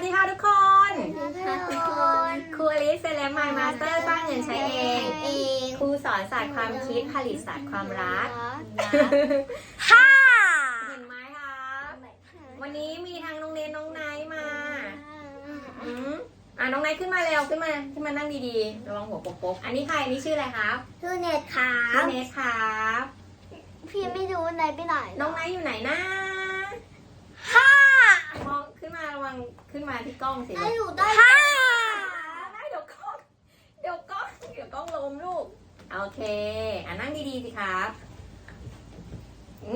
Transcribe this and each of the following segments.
วัสดีค่ะทุกคนทุกคนครูอลิสเซเลมายมาสเตอร์สร้างเงินใช้เองเองครูสอนศาสตร์ความคิดผลิตศาสตร์ความรักค่ะเห็นไหมคะวันนี้มีทางโรงเรียนน้องไนท์มาอืมอะน้องไนท์ขึ้นมาเร็วขึ้นมาขึ้นมานั่งดีๆระวังหัวโป๊กๆอันนี้ใครอันนี้ชื่ออะไรครับคือเน็ตค่ะพี่เนสครับพี่ไม่รู้ไหนไปไหนน้องไนท์อยู่ไหนนะค่ะ มอง ขึ้นมาระวังขึ้นมาที่กล้องสิได้ลูกอยู่ได้ค่ะได้เดี๋ยวกล้องเดี๋ยวกล้องเดี๋ยวกล้องล้มลูก โอเคอะนั่งดีๆสิครับ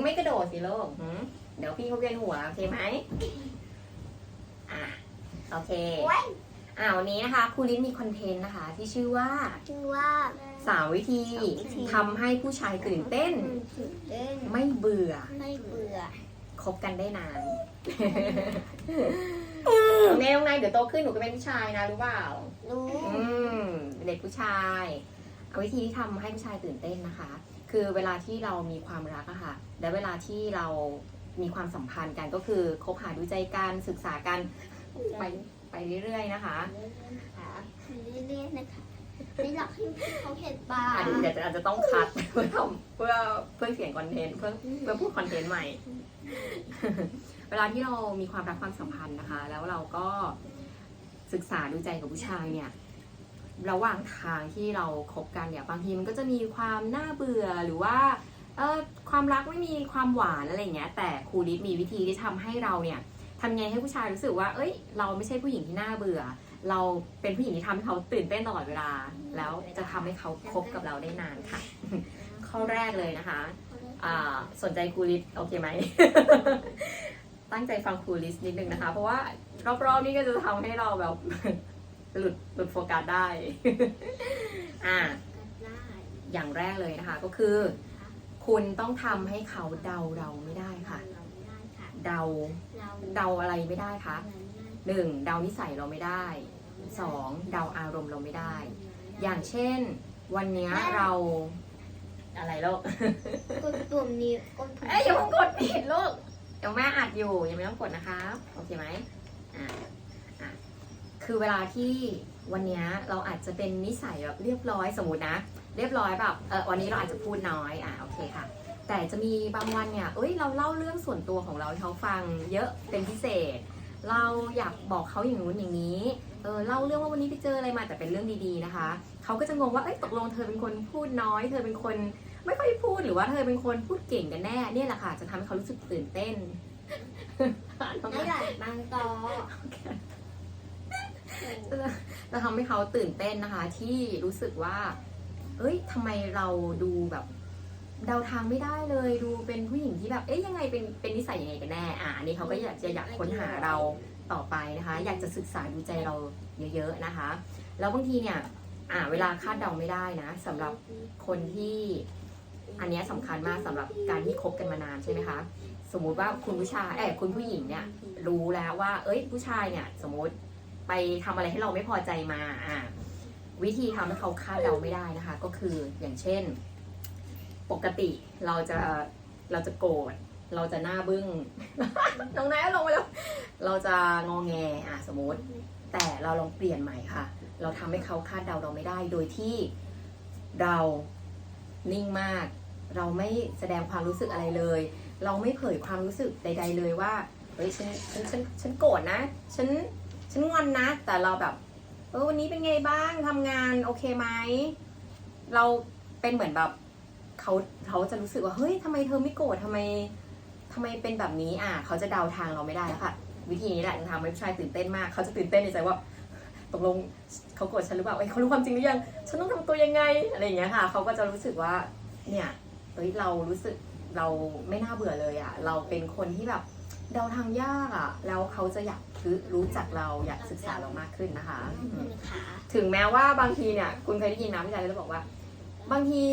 ไม่กระโดดสิลูกหืมเดี๋ยวพี่เขาเวียนหัวโอเคไหมอะโอเคไว้อ่าวันนี้นะคะครูลิ้นมีคอนเทนต์นะคะ ที่ชื่อว่าชื่อว่าสามวิธีสามวิธีทำให้ผู้ชายตื่นเต้นตื่นเต้น ไม่เบื่อไม่เบื่อคบกันได้นาน ในตรงในเดี๋ยวโตขึ้นหนูก็เป็นผู้ชายนะรู้เปล่ารู้ อืมเด็กผู้ชาย เอาวิธีที่ทำให้ผู้ชายตื่นเต้นนะคะ คือเวลาที่เรามีความรักอะค่ะ และเวลาที่เรามีความสัมพันธ์กันก็คือคบหาดูใจกันศึกษากันไปไปเรื่อยๆนะคะ ค่ะ เรื่อยๆนะคะ ไม่อยากให้เขาเห็นบ้าอาจจะเดี๋ยวอาจจะต้องคัดเพื่อทำเพื่อเพื่อเขียนคอนเทนต์เพื่อเพื่อพูดคอนเทนต์ใหม่ เวลาที่เรามีความรักความสัมพันธ์นะคะ แล้วเราก็ศึกษาดูใจกับผู้ชายเนี่ยระหว่างทางที่เราคบกันเนี่ยบางทีมันก็จะมีความน่าเบื่อหรือว่าเออความรักไม่มีความหวานอะไรเงี้ย แต่ครูลิศมีวิธีที่ทำให้เราเนี่ยทำไงให้ผู้ชายรู้สึกว่า เอ้ย เราไม่ใช่ผู้หญิงที่น่าเบื่อ เราเป็นผู้หญิงที่ทำให้เขาตื่นเต้นตลอดเวลา แล้วจะทำให้เขาคบกับเราได้นานค่ะ ข้อแรกเลยนะคะสนใจครูลิสโอเคไหม ตั้งใจฟังครูลิสนิดนึงนะคะ เพราะว่ารอบๆนี้ก็จะทำให้เราแบบหลุดหลุดโฟกัสได้อ่าอย่างแรกเลยนะคะ ก็คือ คุณต้องทำให้เขาเดาเราไม่ได้ค่ะ เดาเดาอะไรไม่ได้คะหนึ่งเดานิสัยเราไม่ได้ สองเดาอารมณ์เราไม่ได้ อย่างเช่น วันเนี้ยเราอะไรโลกกดปุ่มนี้กดปุ่มเอ้ยอย่าเพิ่งกดปิดลูกเดี๋ยวแม่อัดอยู่ยังไม่ต้องกดนะคะโอเคไหมอ่าอะคือเวลาที่วันเนี้ยเราอาจจะเป็นนิสัยแบบเรียบร้อยสมมตินะ เรียบร้อยแบบเออวันนี้เราอาจจะพูดน้อยอะโอเคค่ะ แต่จะมีบางวันเนี่ยเอ้ยเราเล่าเรื่องส่วนตัวของเราให้เขาฟังเยอะเป็นพิเศษ เราอยากบอกเขาอย่างนู้นอย่างนี้ เออเล่าเรื่องว่าวันนี้ไปเจออะไรมาแต่เป็นเรื่องดีๆนะคะ เขาก็จะงงว่าเอ้ยตกลงเธอเป็นคนพูดน้อย เธอเป็นคนไม่ค่อยพูดหรือว่าเธอเป็นคนพูดเก่งกันแน่เนี่ยแหละค่ะ จะทำให้เขารู้สึกตื่นเต้นไม่ได้บางต่อจะทำให้เขาตื่นเต้นนะคะ ที่รู้สึกว่า เอ้ยทำไมเราดูแบบเดาทางไม่ได้เลยดูเป็นผู้หญิงที่แบบ เอ๊ยยังไงเป็นเป็นนิสัยยังไงกันแน่อะอันนี้เขาก็อยากจะอยากค้นหาเรา ต่อไปนะคะ อยากจะศึกษาดูใจเราเยอะๆนะคะ แล้วบางทีเนี่ยอะเวลาคาดเดาไม่ได้นะสำหรับคนที่อันนี้ยสำคัญมากสำหรับการที่คบกันมานานใช่ไหมคะ สมมุติว่าคุณผู้ชายเอ้คุณผู้หญิงเนี่ยรู้แล้วว่า เอ้ยผู้ชายเนี่ย สมมติไปทำอะไรให้เราไม่พอใจมาอะวิธีทำให้เขาคาดเดาไม่ได้นะคะ ก็คืออย่างเช่น ปกติเราจะเราจะโกรธ เราจะหน้าบึ้ง น้องนายก็ลงไปแล้ว เราจะงอแงอะสมมติ แต่เราลองเปลี่ยนใหม่ค่ะ เราทำให้เขาคาดเดาเราไม่ได้ โดยที่เรานิ่งมาก เราไม่แสดงความรู้สึกอะไรเลย เราไม่เผยความรู้สึกใด ๆ เลยว่า เฮ้ยฉันฉันฉันฉันโกรธนะ ฉันฉันงอนนะ แต่เราแบบ เออวันนี้เป็นไงบ้างทำงานโอเคไหม เราเป็นเหมือนแบบเขาเขาจะรู้สึกว่า เฮ้ยทำไมเธอไม่โกรธทำไม ทำไมเป็นแบบนี้อะเขาจะเดาทางเราไม่ได้แล้วค่ะ วิธีนี้แหละจะทำให้ผู้ชายตื่นเต้นมากเขาจะตื่นเต้นในใจว่าตกลงเขาโกรธฉันหรือเปล่าเอ้ยเขารู้ความจริงหรือยังฉันต้องทำตัวยังไงอะไรอย่างเงี้ยค่ะเขาก็จะรู้สึกว่าเนี่ยเฮ้ยเรารู้สึกเราไม่น่าเบื่อเลยอะ่ะ เราเป็นคนที่แบบเดาทางยากอะ่ะ แล้วเขาจะอยากรู้รู้จักเราอยากศึกษาเรามากขึ้นนะคะอืมขาถึงแม้ว่าบางทีเนี่ย คุณเคยได้ยินนะพี่ชายจะบอกว่า บางที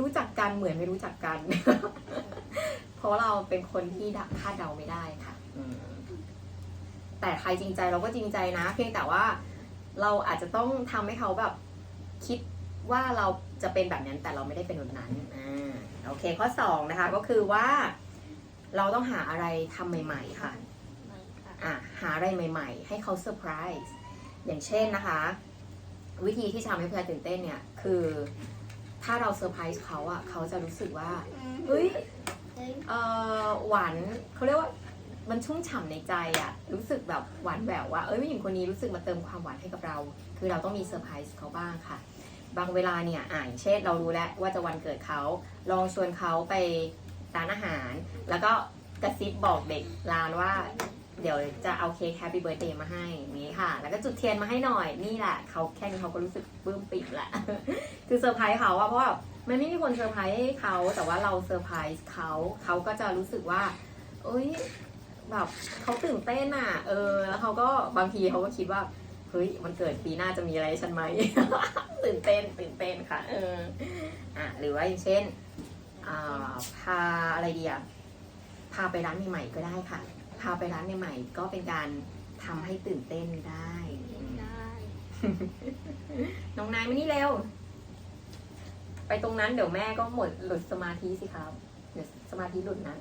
รู้จักกันเหมือนไม่รู้จักกัน เพราะเราเป็นคนที่คาดเดาไม่ได้ค่ะอืมแต่ใครจริงใจเราก็จริงใจนะ เพียงแต่ว่าเราอาจจะต้องทำให้เขาแบบคิดว่าเราจะเป็นแบบนั้นแต่เราไม่ได้เป็นแบบนั้นอ่าโอเคข้อสองนะคะก็คือว่า เราต้องหาอะไรทำใหม่ๆค่ะไม่ค่ะอะหาอะไรใหม่ ๆ ให้เขาเซอร์ไพรส์อย่างเช่นนะคะ วิธีที่จะทำให้ผู้ชายตื่นเต้นเนี่ยคือ ถ้าเราเซอร์ไพรส์เขาอะเขาจะรู้สึกว่าเฮ้ย เออหวานเขาเรียกว่ามันชุ่มฉ่ำในใจอะรู้สึกแบบหวานแหววว่าเอ้ยผู้หญิงคนนี้รู้สึกมาเติมความหวานให้กับเรา คือเราต้องมีเซอร์ไพรส์เขาบ้างค่ะ บางเวลาเนี่ยอ่านเช่นเรารู้แล้วว่าจะวันเกิดเขาลองชวนเขาไปร้านอาหาร แล้วก็กระซิบบอกเด็กร้านว่า เดี๋ยวจะเอาเค้กแฮปปี้เบิร์ดเดย์มาให้นี้ค่ะ แล้วก็จุดเทียนมาให้หน่อยนี่แหละเขาแค่นี้เขาก็รู้สึกปลื้มปิ่มละคือเซอร์ไพรส์เขาอะเพราะว่า มันไม่มีคนเซอร์ไพรส์ให้เขาแต่ว่าเราเซอร์ไพรส์เขาเขาก็จะรู้สึกว่าเอ้ยแบบเขาตื่นเต้นอะเออ แล้วเขาก็บางทีเขาก็คิดว่าเฮ้ยมันเกิดปีหน้าจะมีอะไรให้ฉันไหม ตื่นเต้นตื่นเต้นค่ะ เอออะหรือว่าอย่างเช่นอ่าพาอะไรดีอะพาไปร้านใหม่ๆก็ได้ค่ะ พาไปร้านใหม่ๆก็เป็นการทำให้ตื่นเต้นได้ได้ น้องนายมานี่เร็ว ไปตรงนั้นเดี๋ยวแม่ก็หมดหลุดสมาธิสิครับ เดี๋ยวสมาธิหลุดนะ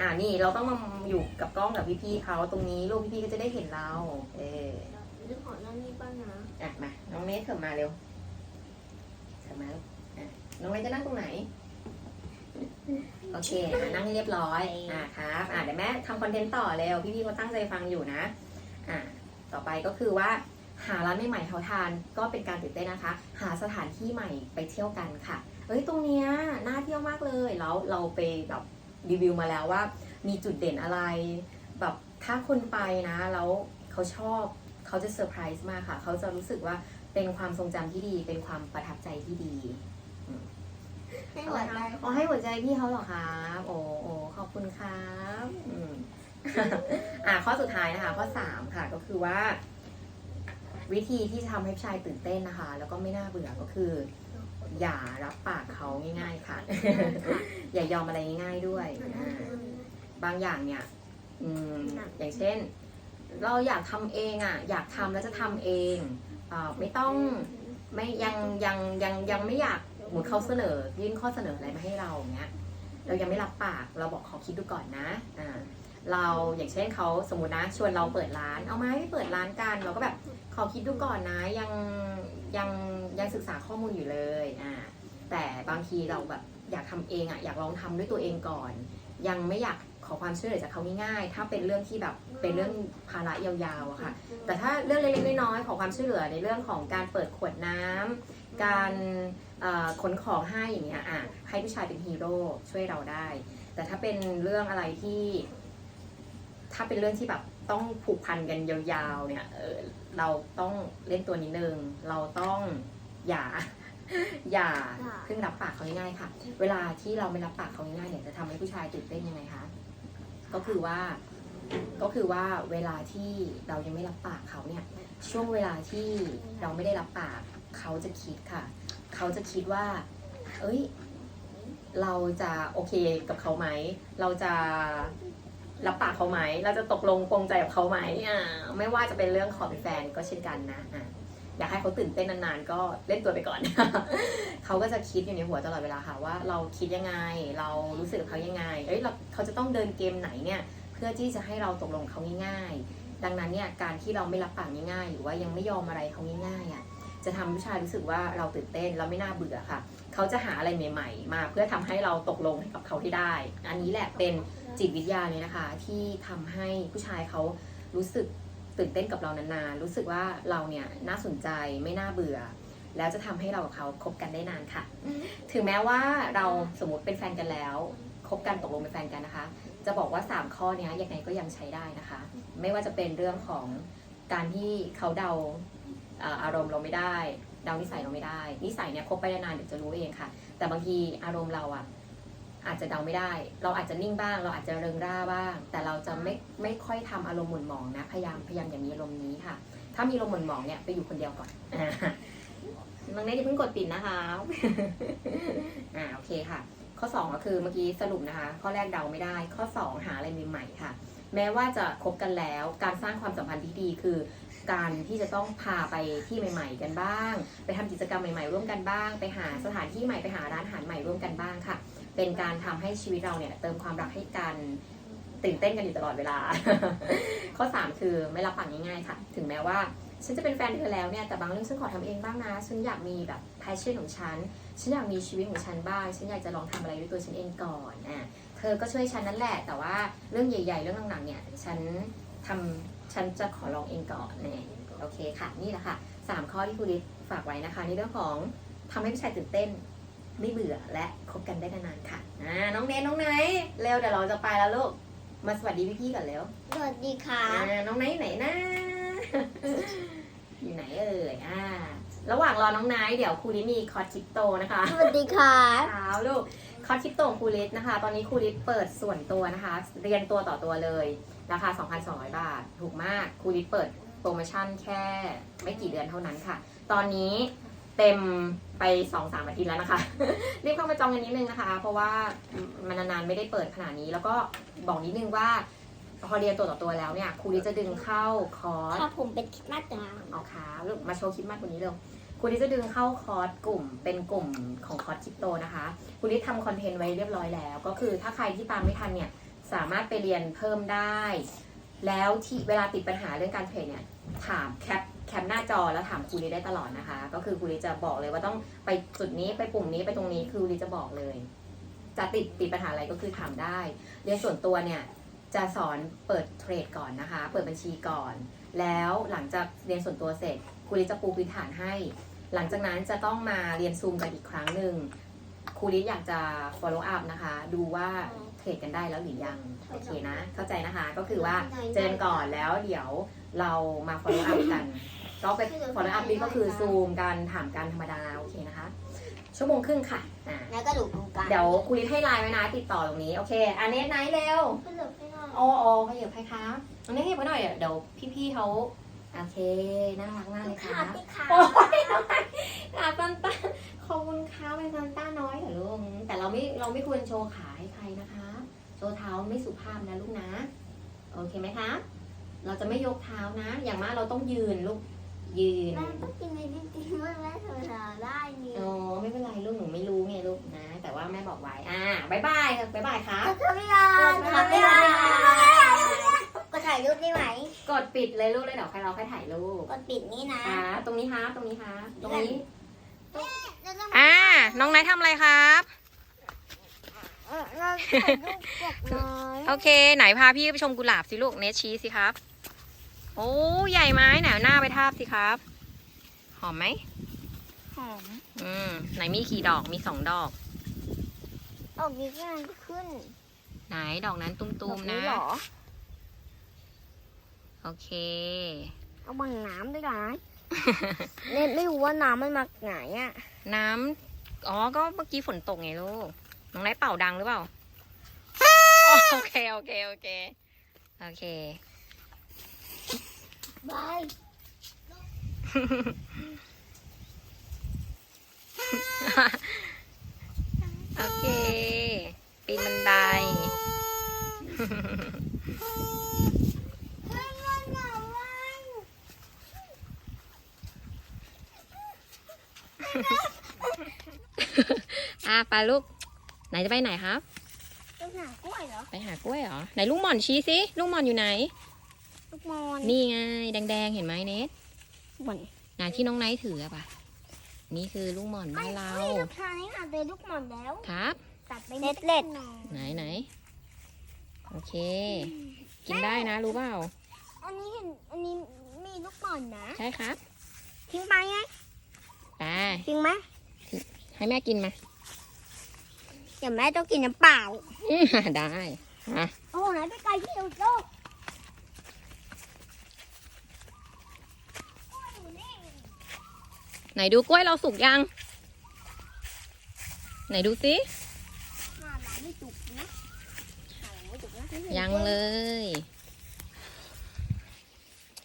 อ่านี่เราต้องมาอยู่กับกล้องกับพี่ๆเขาตรงนี้ลูกพี่ๆก็จะได้เห็นเรา เออเรื่องของนั่นนี่บ้างนะอะมาน้องเนสเถิบมาเร็วเถิบมาลูกอะน้องเนสจะนั่งตรงไหนโอเคอะนั่งให้เรียบร้อยอะครับอะเดี๋ยวแม่ทำคอนเทนต์ต่อเร็วพี่ๆเขาตั้งใจฟังอยู่นะ อะต่อไปก็คือว่า หาร้านใหม่ๆเขาทานก็เป็นการตื่นเต้นนะคะ หาสถานที่ใหม่ไปเที่ยวกันค่ะเอ้ยตรงเนี้ยน่าเที่ยวมากเลยแล้วเราไปแบบรีวิวมาแล้วว่า มีจุดเด่นอะไร แบบถ้าคนไปนะแล้วเขาชอบเขาจะเซอร์ไพรส์มากค่ะ เขาจะรู้สึกว่าเป็นความทรงจำที่ดี เป็นความประทับใจที่ดีให้หัวใจอ๋อให้หัวใจพี่เขาเหรอครับโอ้โอ้ขอบคุณครับ อืมอ่าข้อสุดท้ายนะคะ ข้อสามค่ะก็คือว่า วิธีที่จะทำให้ผู้ชายตื่นเต้นนะคะ แล้วก็ไม่น่าเบื่อก็คือ อย่ารับปากเขาง่าย ๆ ค่ะ อย่ายอมอะไรง่ายๆด้วยอ่าบางอย่างเนี่ยอืมอย่างเช่น เราอยากทำเองอะ อยากทำแล้วจะทำเองอ่าไม่ต้องไม่ยังยังยังยังไม่อยากหมุดเขาเสนอ ยื่นข้อเสนออะไรมาให้เราอย่างเงี้ย เรายังไม่รับปากเราบอกขอคิดดูก่อนนะอ่าเราอย่างเช่นเขาสมมตินะชวนเราเปิดร้าน เอาไหมไปเปิดร้านกันเราก็แบบ ขอคิดดูก่อนนะยังยังยังศึกษาข้อมูลอยู่เลยอ่าแต่บางทีเราแบบอยากทำเองอะอยากลองทำด้วยตัวเองก่อน ยังไม่อยากขอความช่วยเหลือจากเขาง่ายๆ ถ้าเป็นเรื่องที่แบบเป็นเรื่องภาระยาวๆอะค่ะ แต่ถ้าเรื่องเล็กๆน้อยๆขอความช่วยเหลือในเรื่องของการเปิดขวดน้ำการขนของให้อย่างเงี้ยอะให้ผู้ชายเป็นฮีโร่ช่วยเราได้ แต่ถ้าเป็นเรื่องอะไรที่ ถ้าเป็นเรื่องที่แบบต้องผูกพันกันยาวๆเนี่ย เออเราต้องเล่นตัวนิดนึง เราต้องอย่า อย่าเพิ่งรับปากเขาง่ายๆค่ะ เวลาที่เราไม่รับปากเขาง่ายๆเนี่ยจะทำให้ผู้ชายตื่นเต้นยังไงคะ ก็คือว่า ก็คือว่าเวลาที่เรายังไม่รับปากเขาเนี่ย ช่วงเวลาที่เราไม่ได้รับปากเขาจะคิดค่ะ เขาจะคิดว่า เอ้ย เราจะโอเคกับเขาไหม เราจะ รับปากเขาไหม เราจะตกลงปรงใจกับเขาไหมอ่าไม่ว่าจะเป็นเรื่องขอเป็นแฟนก็เช่นกันนะอ่าอยากให้เขาตื่นเต้นนานๆ ก็เล่นตัวไปก่อน เขาก็จะคิดอยู่ในหัวตลอดเวลาค่ะว่าเราคิดยังไง เรารู้สึกกับเขายังไง เอ้ยเราเขาจะต้องเดินเกมไหนเนี่ย เพื่อที่จะให้เราตกลงเขาง่ายๆ ดังนั้นเนี่ยการที่เราไม่รับปากง่ายๆ หรือว่ายังไม่ยอมอะไรเขาง่ายๆอะ จะทำผู้ชายรู้สึกว่าเราตื่นเต้นเราไม่น่าเบื่อค่ะ เขาจะหาอะไรใหม่ ๆ มาเพื่อทำให้เราตกลงกับเขาให้ได้ อันนี้แหละเป็นจิตวิทยาเลยนะคะ ที่ทำให้ผู้ชายเขารู้สึกตื่นเต้นกับเรานานๆ รู้สึกว่าเราเนี่ยน่าสนใจไม่น่าเบื่อ แล้วจะทำให้เรากับเขาคบกันได้นานค่ะ ถึงแม้ว่าเราสมมติเป็นแฟนกันแล้วคบกันตกลงเป็นแฟนกันนะคะ จะบอกว่า 3 ข้อเนี้ยยังไงก็ยังใช้ได้นะคะ ไม่ว่าจะเป็นเรื่องของการที่เขาเดา อ่ออารมณ์เราไม่ได้เดานิสัยเราไม่ได้ นิสัยเนี่ยคบไปนานๆเดี๋ยวจะรู้เองค่ะ แต่บางทีอารมณ์เราอะอาจจะเดาไม่ได้ เราอาจจะนิ่งบ้าง เราอาจจะเริงร่าบ้าง แต่เราจะไม่ไม่ค่อยทำอารมณ์หม่นหมองนะ พยายามพยายามอย่ามีอารมณ์นี้ค่ะ ถ้ามีอารมณ์หม่นหมองเนี่ยไปอยู่คนเดียวก่อนอ่าน้องเนทอย่าเพิ่งกดปิดนะคะ อ่าโอเคค่ะ ข้อ2ก็คือเมื่อกี้สรุปนะคะ ข้อแรกเดาไม่ได้ ข้อ 2 หาอะไรใหม่ๆค่ะ แม้ว่าจะคบกันแล้ว การสร้างความสัมพันธ์ที่ดีคือ การที่จะต้องพาไปที่ใหม่ ๆ กันบ้าง ไปทำกิจกรรมใหม่ ๆ ร่วมกันบ้าง ไปหาสถานที่ใหม่ไปหาร้านอาหารใหม่ร่วมกันบ้างค่ะ เป็นการทำให้ชีวิตเราเนี่ยเติมความรักให้กันตื่นเต้นกันอยู่ตลอดเวลา ข้อ 3 คือไม่รับปากง่ายๆค่ะ ถึงแม้ว่าฉันจะเป็นแฟนเธอแล้วเนี่ย แต่บางเรื่องฉันขอทำเองบ้างนะ ฉันอยากมีแบบ passion ของฉัน ฉันอยากมีชีวิตของฉันบ้าง ฉันอยากจะลองทำอะไรด้วยตัวฉันเองก่อนอะเธอก็ช่วยฉันนั่นแหละ แต่ว่าเรื่องใหญ่ ๆ เรื่องหนักๆเนี่ย ฉันทำ ฉันจะขอลองเองก่อนเนี่ยโอเคค่ะ นี่แหละค่ะสามข้อที่ครูลิศฝากไว้นะคะในเรื่องของทำให้ผู้ชายตื่นเต้น ไม่เบื่อและคบกันได้นานๆค่ะอ่าน้องเนทน้องไนท์เร็วเดี๋ยวเราจะไปแล้วลูกมาสวัสดีพี่ๆก่อนเร็วสวัสดีค่ะอ่าน้องไนท์ไหนนะอยู่ไหนเอ่ยอ่าระหว่างรอน้องไนท์เดี๋ยวครูลิศมีคอร์สคริปโตนะคะ สวัสดีค่ะเช้าลูกคอร์สคริปโตของครูลิศนะคะ ตอนนี้ครูลิศเปิดส่วนตัวนะคะ เรียนตัวต่อตัวเลย ราคา 2,200 บาท ถูกมากครูลิศเปิดโปรโมชั่นแค่ไม่กี่เดือนเท่านั้นค่ะ ตอนนี้เต็มไป 2-3อาทิตย์แล้วนะคะ รีบเข้ามาจองกันนิดนึงนะคะ เพราะว่ามันนานๆไม่ได้เปิดขนาดนี้ แล้วก็บอกนิดนึงว่าพอเรียนตัวต่อตัวแล้วเนี่ยครูลิศจะดึงเข้าคอร์สถ้าผมเป็นคริดมาสแต่งงานเอาขาลูกมาโชว์คลิปมากกว่านี้เร็วคุณลิศจะดึงเข้าคอร์สกลุ่มเป็นกลุ่มของคอร์สคริปโตนะคะคุณลิศทำคอนเทนต์ไว้เรียบร้อยแล้ว ก็คือถ้าใครที่ตามไม่ทันเนี่ย สามารถไปเรียนเพิ่มได้ แล้วที่เวลาติดปัญหาเรื่องการเทรดเนี่ยถามแคปแคปหน้าจอแล้วถามครูลิได้ตลอดนะคะ ก็คือครูลิจะบอกเลยว่าต้องไปจุดนี้ไปปุ่มนี้ไปตรงนี้คือครูลิจะบอกเลย จะติดติดปัญหาอะไรก็คือถามได้ เรียนส่วนตัวเนี่ยจะสอนเปิดเทรดก่อนนะคะ เปิดบัญชีก่อน แล้วหลังจากเรียนส่วนตัวเสร็จครูลิจะปูพื้นฐานให้ หลังจากนั้นจะต้องมาเรียนซูมกันอีกครั้งหนึ่งครูลิอยากจะ follow up นะคะ ดูว่า เทรดกันได้แล้วหรือยัง โอเคนะ เข้าใจนะคะ ก็คือว่าเจอกันก่อนแล้วเดี๋ยวเรามา follow up กัน ก็ไป follow up นี่ก็คือซูมกันถามกันธรรมดา โอเคนะคะ ชั่วโมงครึ่งค่ะอ่าแล้วก็ดูตรงกลางเดี๋ยวครูลิศให้ไลน์ไว้นะติดต่อตรงนี้ โอเค อันนี้ไนท์เร็วก็เหลือแค่นั้นโอ้โอ้ขยับให้คะตรงนี้ขยับไว้หน่อย เดี๋ยวพี่ๆเขาโอเค น่ารักมากเลยค่ะค่ะพี่ค่ะโอ้ยน้องไนท์อาซันต้าขอบคุณค่ะเป็นซันต้าน้อยเหรอลูกแต่เราไม่เราไม่ควรโชว์ขาให้ใครนะคะ โชว์เท้าไม่สุภาพนะลูกนะ โอเคไหมคะ เราจะไม่ยกเท้านะ อย่างมากเราต้องยืนลูก ยืนแม่ต้องกินในจริงๆว่าแม่ทำได้นี่อ๋อไม่เป็นไรลูกหนูไม่รู้ไงลูกนะ แต่ว่าแม่บอกไว้ อ่าบายบายค่ะบายบายครับทำไม่ได้ทำไม่ได้ก็ถ่ายรูปได้ไหม กดปิดเลยลูกเลยเดี๋ยวใครเราค่อยถ่ายรูป กดปิดนี่นะค่ะตรงนี้ครับตรงนี้ครับตรงนี้แล้วก็อ่า น้องไนท์ทำอะไรครับ เราถ่ายรูปกดน้อยโอเค ไหนพาพี่ไปชมกุหลาบสิลูกเนชชี้สิครับ โอ้ใหญ่ไหมไหนเอาหน้าไปทาบสิครับ หอมไหมหอมอืมไหนมีกี่ดอกมีสองดอก ออกนี้ก็มันขึ้นไหนดอกนั้นตุ้มๆนะหรอโอเค เอาบังน้ำด้วยนะเน็ตไม่รู้ว่าน้ำมันมาไหนอะน้ำอ๋อก็เมื่อกี้ฝนตกไงลูก น้องไนท์เป่าดังหรือเปล่า โอเค โอเค โอเค โอเค บายโอเค ปีนบันได อะไปลูก ไหนจะไปไหนครับต้องหากล้วยเหรอ ไปหากล้วยเหรอ ไหนลูกหม่อนชี้สิลูกหม่อนอยู่ไหน ลูกมอนนี่ไงแดงๆเห็นไหมเนทหม่อนงานที่น้องไนท์ถืออะปะนี่คือลูกหม่อนบ้านเราไม่ลูกชายนี่อาจจะลูกหม่อนแล้ว ครับ ตัดไปเล็ดเล็ดไหนไหนโอเค กินได้นะรู้เปล่า อันนี้เห็นอันนี้มีลูกหม่อนนะ ใช่ครับ ทิ้งไปไงไปทิ้งไหมให้แม่กินมา เดี๋ยวแม่ต้องกินน้ำเปล่าอื้อได้อะโอ้โหไหนไปไกลที่สุดโลกไหนดูกล้วยเราสุกยัง ไหนดูสิหน้าหลังไม่จุกนะหน้าหลังไม่จุกนะยังเลย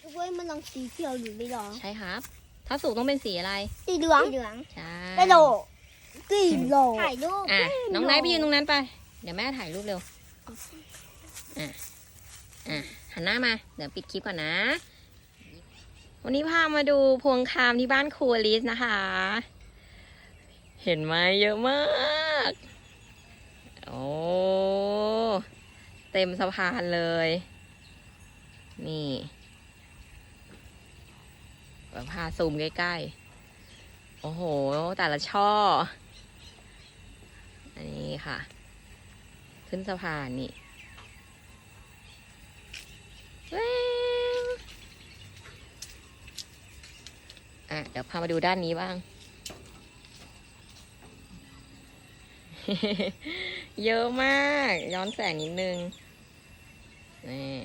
กล้วยมันลองสีเขียวอยู่ไม่หรอใช่ครับ ถ้าสุกต้องเป็นสีอะไร สีเหลืองสีเหลืองใช่ กระโดด สีโลถ่ายรูปอะน้องไนท์ไปยืนตรงนั้นไป เดี๋ยวแม่ถ่ายรูปเร็วอะอะหันหน้ามา เดี๋ยวปิดคลิปก่อนนะ วันนี้พามาดูพวงคามที่บ้านครูอลิสนะคะ เห็นไหมเยอะมาก โอ้ เต็มสะพานเลย นี่แบบพาซูมใกล้ๆ โอ้โห แต่ละช่ออั นนี้ค่ะ ขึ้นสะพานนี่แว้อะเดี๋ยวพามาดูด้านนี้บ้าง เยอะมาก ย้อนแสงนิดนึง นี่